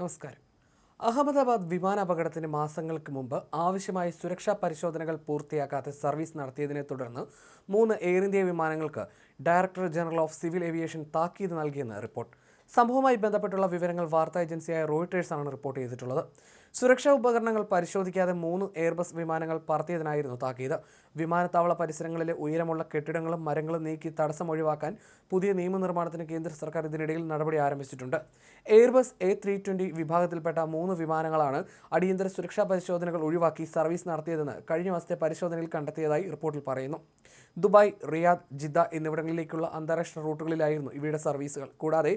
നമസ്കാരം. അഹമ്മദാബാദ് വിമാനാപകടത്തിന് മാസങ്ങൾക്ക് മുമ്പ് ആവശ്യമായ സുരക്ഷാ പരിശോധനകൾ പൂർത്തിയാക്കാതെ സർവീസ് നടത്തിയതിനെ തുടർന്ന് മൂന്ന് എയർ ഇന്ത്യ വിമാനങ്ങൾക്ക് director general of civil aviation താക്കീത് നൽകിയെന്ന് റിപ്പോർട്ട്. സംഭവവുമായി ബന്ധപ്പെട്ടുള്ള വിവരങ്ങൾ വാർത്താ ഏജൻസിയായ റോയിട്ടേഴ്സാണ് റിപ്പോർട്ട് ചെയ്തിട്ടുള്ളത്. സുരക്ഷാ ഉപകരണങ്ങൾ പരിശോധിക്കാതെ മൂന്ന് എയർബസ് വിമാനങ്ങൾ പറത്തിയതിനായിരുന്നു താക്കീത്. വിമാനത്താവള പരിസരങ്ങളിലെ ഉയരമുള്ള കെട്ടിടങ്ങളും മരങ്ങളും നീക്കി തടസ്സം ഒഴിവാക്കാൻ പുതിയ നിയമനിർമ്മാണത്തിന് കേന്ദ്ര സർക്കാർ ഇതിനിടയിൽ നടപടി ആരംഭിച്ചിട്ടുണ്ട്. എയർബസ് എ ത്രീ ട്വന്റി വിഭാഗത്തിൽപ്പെട്ട മൂന്ന് വിമാനങ്ങളാണ് അടിയന്തര സുരക്ഷാ പരിശോധനകൾ ഒഴിവാക്കി സർവീസ് നടത്തിയതെന്ന് കഴിഞ്ഞ മാസത്തെ പരിശോധനയിൽ കണ്ടെത്തിയതായി റിപ്പോർട്ടിൽ പറയുന്നു. ദുബായ് റിയാദ് ജിദ്ദ എന്നിവിടങ്ങളിലേക്കുള്ള അന്താരാഷ്ട്ര റൂട്ടുകളിലായിരുന്നു ഇവയുടെ സർവീസുകൾ. കൂടാതെ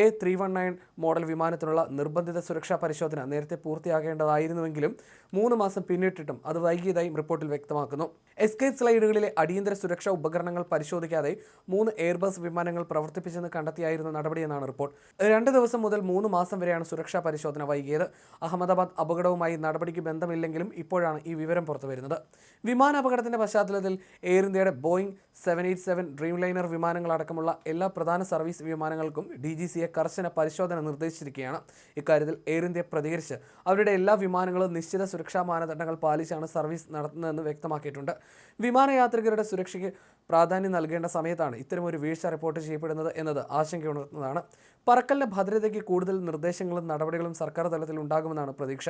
A three one nine model വിമാനത്തിനുള്ള നിർബന്ധിത സുരക്ഷാ പരിശോധന നേരത്തെ പൂർത്തിയാകേണ്ടതായിരുന്നുവെങ്കിലും മൂന്ന് മാസം പിന്നിട്ടിട്ടും അത് വൈകിയതായും റിപ്പോർട്ടിൽ വ്യക്തമാക്കുന്നു. എസ്കേപ്പ് സ്ലൈഡുകളിലെ അടിയന്തര സുരക്ഷാ ഉപകരണങ്ങൾ പരിശോധിക്കാതെ മൂന്ന് എയർബസ് വിമാനങ്ങൾ പ്രവർത്തിപ്പിച്ചെന്ന് കണ്ടെത്തിയായിരുന്ന നടപടിയെന്നാണ് റിപ്പോർട്ട്. രണ്ട് ദിവസം മുതൽ മൂന്ന് മാസം വരെയാണ് സുരക്ഷാ പരിശോധന വൈകിയത്. അഹമ്മദാബാദ് അപകടവുമായി നടപടിക്ക് ബന്ധമില്ലെങ്കിലും ഇപ്പോഴാണ് ഈ വിവരം പുറത്തുവരുന്നത്. വിമാന അപകടത്തിന്റെ പശ്ചാത്തലത്തിൽ എയർ ഇന്ത്യയുടെ Boeing seven eight seven dreamliner വിമാനങ്ങളടക്കമുള്ള എല്ലാ പ്രധാന സർവീസ് വിമാനങ്ങൾക്കും ഡി ജി സിയെ കർശന പരിശോധന നിർദ്ദേശിച്ചിരിക്കുകയാണ്. ഇക്കാര്യത്തിൽ എയർ ഇന്ത്യ പ്രതികരിച്ച് അവരുടെ എല്ലാ വിമാനങ്ങളും നിശ്ചിത സുരക്ഷാ മാനദണ്ഡങ്ങൾ പാലിച്ചാണ് സർവീസ് നടത്തുന്നതെന്ന് വ്യക്തമാക്കിയിട്ടുണ്ട്. വിമാനയാത്രികരുടെ സുരക്ഷയ്ക്ക് പ്രാധാന്യം നൽകേണ്ട സമയത്താണ് ഇത്തരമൊരു വീഴ്ച റിപ്പോർട്ട് ചെയ്യപ്പെടുന്നത് എന്നത് ആശങ്കയുണർത്തുന്നതാണ് പറക്കലിന് ഭദ്രതയ്ക്ക് കൂടുതൽ നിർദ്ദേശങ്ങളും നടപടികളും സർക്കാർ തലത്തിൽ ഉണ്ടാകുമെന്നാണ് പ്രതീക്ഷ.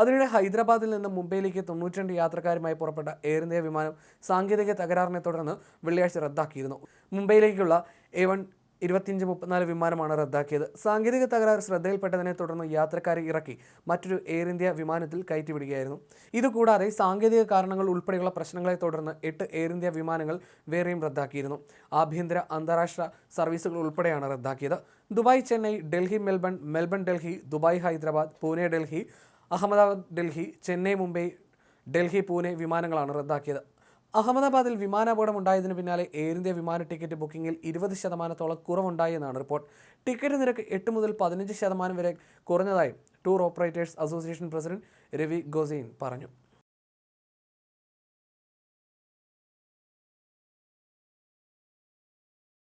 അതിനിടെ ഹൈദരാബാദിൽ നിന്ന് മുംബൈയിലേക്ക് തൊണ്ണൂറ്റിരണ്ട് യാത്രക്കാരുമായി പുറപ്പെട്ട എയർ ഇന്ത്യ വിമാനം സാങ്കേതിക തകരാറിനെ തുടർന്ന് വെള്ളിയാഴ്ച റദ്ദാക്കിയിരുന്നു. മുംബൈയിലേക്കുള്ള എ വൺ ഇരുപത്തിയഞ്ച് മുപ്പത്തിനാല് വിമാനമാണ് റദ്ദാക്കിയത്. സാങ്കേതിക തകരാർ ശ്രദ്ധയിൽപ്പെട്ടതിനെ തുടർന്ന് യാത്രക്കാരെ ഇറക്കി മറ്റൊരു എയർ ഇന്ത്യ വിമാനത്തിൽ കയറ്റിവിടുകയായിരുന്നു. ഇതുകൂടാതെ സാങ്കേതിക കാരണങ്ങൾ ഉൾപ്പെടെയുള്ള പ്രശ്നങ്ങളെ തുടർന്ന് എട്ട് എയർ ഇന്ത്യ വിമാനങ്ങൾ വേറെയും റദ്ദാക്കിയിരുന്നു. ആഭ്യന്തര അന്താരാഷ്ട്ര സർവീസുകൾ ഉൾപ്പെടെയാണ് റദ്ദാക്കിയത്. Dubai Chennai Delhi Melbourne Melbourne Delhi Dubai Hyderabad Pune Delhi Ahmedabad Delhi Chennai Mumbai Delhi Pune വിമാനങ്ങളാണ് റദ്ദാക്കിയത്. അഹമ്മദാബാദിൽ വിമാനാപകടം ഉണ്ടായതിന് പിന്നാലെ എയർ ഇന്ത്യ വിമാന ടിക്കറ്റ് ബുക്കിംഗിൽ ഇരുപത് ശതമാനത്തോളം കുറവുണ്ടായി എന്നാണ് റിപ്പോർട്ട്. ടിക്കറ്റ് നിരക്ക് എട്ട് മുതൽ പതിനഞ്ച് ശതമാനം വരെ കുറഞ്ഞതായും tour operators association president Ravi Gosain പറഞ്ഞു.